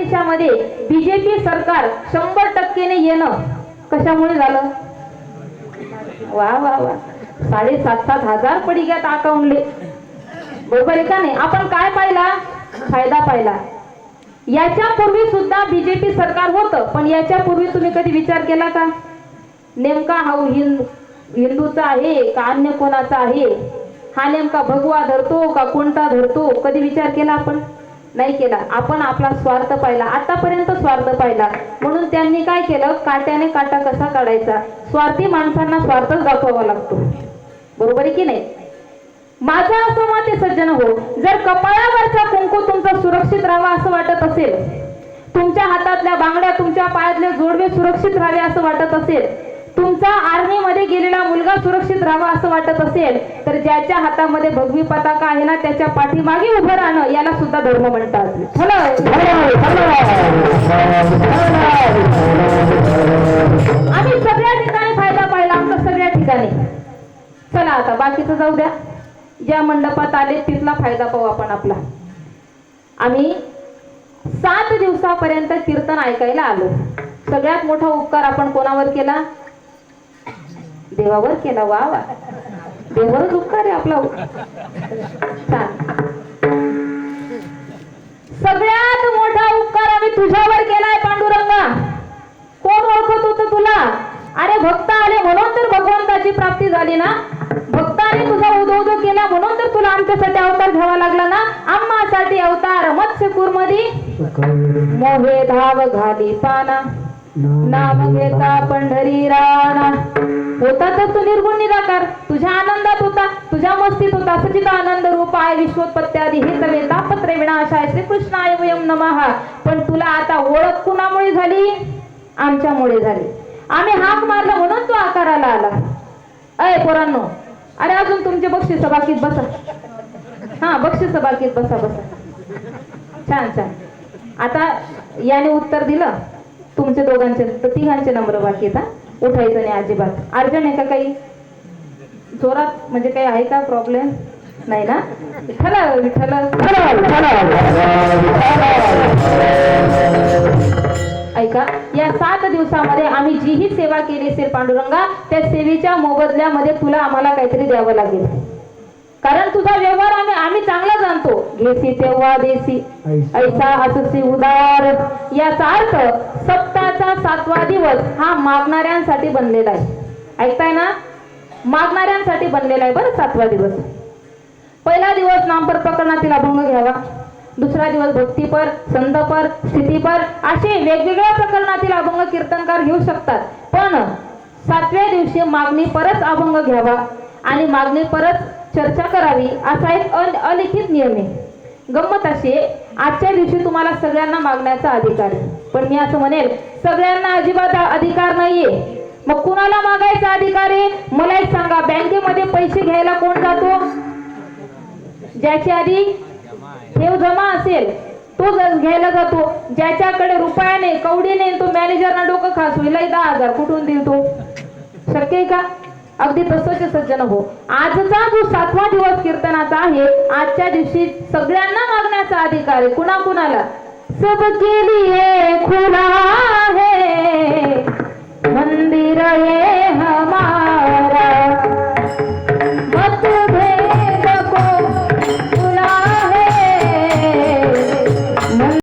देशामध्ये बीजेपी सरकार शंभर टक्केने येणं कशामुळे झालं? वा वा वा. साडेसात सात हजार पडी घ्यात अकाउंटले बरोबर आहे का नाही? आपण काय पाहिला? फायदा पाहिला. याच्यापूर्वी सुद्धा बीजेपी सरकार होतं पण याच्यापूर्वी तुम्ही कधी विचार केला का? नेमका हा हिंद हिंदूचा आहे का अन्य कोणाचा आहे? हा नेमका भगवा धरतो का कोणता धरतो? कधी विचार केला आपण? नाही केला. आपण आपला स्वार्थ पाहिला. आतापर्यंत स्वार्थ पाहिला. म्हणून त्यांनी काय केलं? काट्याने काटा कसा काढायचा? स्वार्थी माणसांना स्वार्थच दाखवावा लागतो. बरोबर आहे की नाही? माझा असं मत आहे सज्जन हो जर कपाळावरचा कुंकू तुमचा सुरक्षित राहावा असं वाटत असेल तुमच्या हातातल्या बांगड्या तुमच्या पायातले जोडवे सुरक्षित राहावे असं वाटत असेल तुमचा आर्मी मध्ये गेलेला मुलगा सुरक्षित राहावा असं वाटत असेल तर ज्याच्या हातामध्ये भगवी पताका आहे ना त्याच्या पाठीमागे उभं राहणं याला सुद्धा धर्म म्हणतात. आम्ही सगळ्या ठिकाणी फायदा पाहिला आमचा सगळ्या ठिकाणी. चला आता बाकीचं जाऊ द्या. ज्या मंडपात आले तिथला फायदा पाहू आपण आपला. आम्ही सात दिवसापर्यंत कीर्तन ऐकायला आलो. सगळ्यात मोठा उपकार आपण कोणावर केला? देवावर केला वा वा देवावरच उपकार आहे आपला. सगळ्यात मोठा उपकार आम्ही तुझ्यावर केलाय पांडुरंगा. कोण ओळखत होत तुला? अरे भक्त आले म्हणून तर भगवंताची प्राप्ती झाली ना. भक्ताने तुझा उदो उदो केला म्हणून तर तुला आमच्यासाठी अवतार घ्यावा लागला ना. आम्हासाठी अवतार मत्स्य कुर्मदी मोहे धाव घाली पाना. नाम घेता पंढरी राणा होता तर तू निर्गुण निराकार. तुझ्या आनंदात होता तुझ्या मस्तीत होता सचित आनंद रूप आहे विश्वोत्पत्त्यादी हे तवे तापत्रे विनाशाय. श्रीकृष्णाय वयम नमः. पण तुला आता ओळख कुणामुळे झाली? आमच्यामुळे झाली. आम्ही हाक मारला म्हणून तो आकाराला आला. अय पोरांनो अरे अजून तुमचे बक्षीस बाकीत बसा. हा बक्षीस बाकीत बसा बसा. छान छान. आता याने उत्तर दिलं. तुमचे दोघांचे तर तिघांचे नंबर बाकी येतात उठायचं नाही अजिबात. अर्जंट आहे का काही? जोरात म्हणजे काही आहे का प्रॉब्लेम नाही ना? विठ्ठल विठ्ठल. ऐका या सात दिवसामध्ये आम्ही जीही सेवा केली असेल पांडुरंगा त्या सेवेच्या मोबदल्यामध्ये तुला आम्हाला काहीतरी द्यावं लागेल. कारण तुझा व्यवहार आम्ही आम्ही चांगला जाणतो. घेसी तेव्हा देसी. ऐसा. अससी उदार. याचा अर्थ सप्ताचा सातवा दिवस हा मागणाऱ्यांसाठी बनलेला आहे. ऐकताय ना? मागणाऱ्यांसाठी बनलेला आहे बरं सातवा दिवस. पहिला दिवस नामपर प्रकरणातील अभंग घ्यावा. दुसरा दिवस भक्तीपर संदपर स्थितीपर असे वेगवेगळ्या प्रकरणातील अभंग कीर्तनकार घेऊ शकतात. पण सातव्या दिवशी मागणी परत अभंग घ्यावा आणि मागणी परत चर्चा करावी असा एक अन अलिखित नियम आहे. गंमत अशी आजच्या दिवशी तुम्हाला सगळ्यांना मागण्याचा अधिकार आहे. पण मी असं म्हणेल सगळ्यांना अजिबात अधिकार नाहीये. मग कुणाला मागायचा अधिकार आहे? मला एक सांगा बँकेमध्ये पैसे घ्यायला कोण जातो? ज्याची आधी ठेव जमा असेल तो घ्यायला जातो. ज्याच्याकडे रुपयाने कवडीने तो मॅनेजरना डोकं खास होईल दहा हजार कुठून देईल तो? शक्य आहे का? अगदी तसंच सज्जन हो. आजचा जो सातवा दिवस कीर्तनाचा आहे आजच्या दिवशी सगळ्यांना मागण्याचा अधिकार आहे. कुणा कुणाला सब के लिए खुला